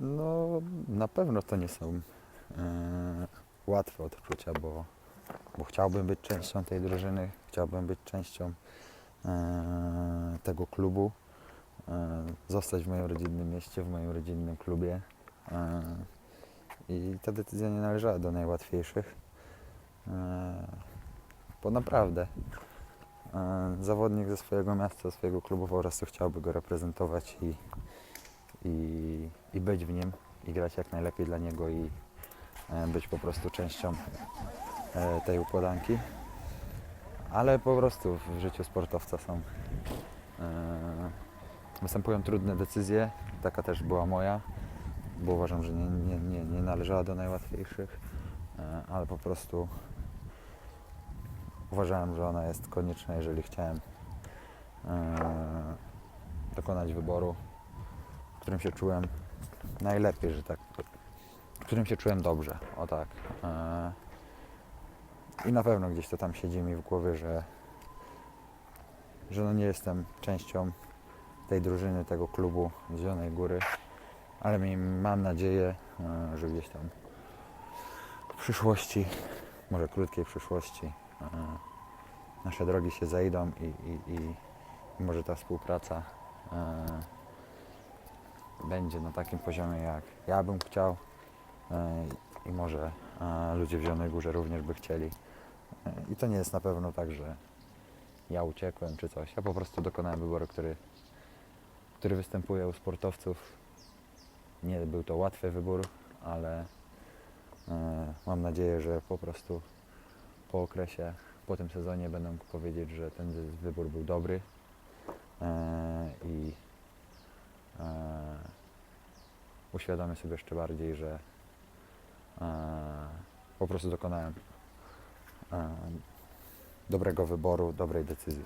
No, na pewno to nie są e, łatwe odczucia, bo, bo chciałbym być częścią tej drużyny, chciałbym być częścią e, tego klubu, e, zostać w moim rodzinnym mieście, w moim rodzinnym klubie. I ta decyzja nie należała do najłatwiejszych, e, bo naprawdę zawodnik ze swojego miasta, swojego klubu po prostu chciałby go reprezentować i, i, i być w nim i grać jak najlepiej dla niego i e, być po prostu częścią e, tej układanki. Ale po prostu w życiu sportowca są e, występują trudne decyzje. Taka też była moja, bo uważam, że nie, nie, nie, nie należała do najłatwiejszych, ale po prostu uważałem, że ona jest konieczna, jeżeli chciałem dokonać wyboru, którym się czułem najlepiej, że tak, w którym się czułem dobrze, o tak. E, I na pewno gdzieś to tam siedzi mi w głowie, że, że no nie jestem częścią tej drużyny, tego klubu Zielonej Góry, ale mi, mam nadzieję, e, że gdzieś tam w przyszłości, może krótkiej przyszłości, e, nasze drogi się zejdą i, i, i, może ta współpraca będzie na takim poziomie, jak ja bym chciał e, i może e, ludzie w Zielonej Górze również by chcieli. E, I to nie jest na pewno tak, że ja uciekłem czy coś. Ja po prostu dokonałem wyboru, który, który występuje u sportowców. Nie był to łatwy wybór, ale mam nadzieję, że po prostu po okresie, po tym sezonie będę mógł powiedzieć, że ten wybór był dobry i uświadomię sobie jeszcze bardziej, że e, po prostu dokonałem e, dobrego wyboru, dobrej decyzji.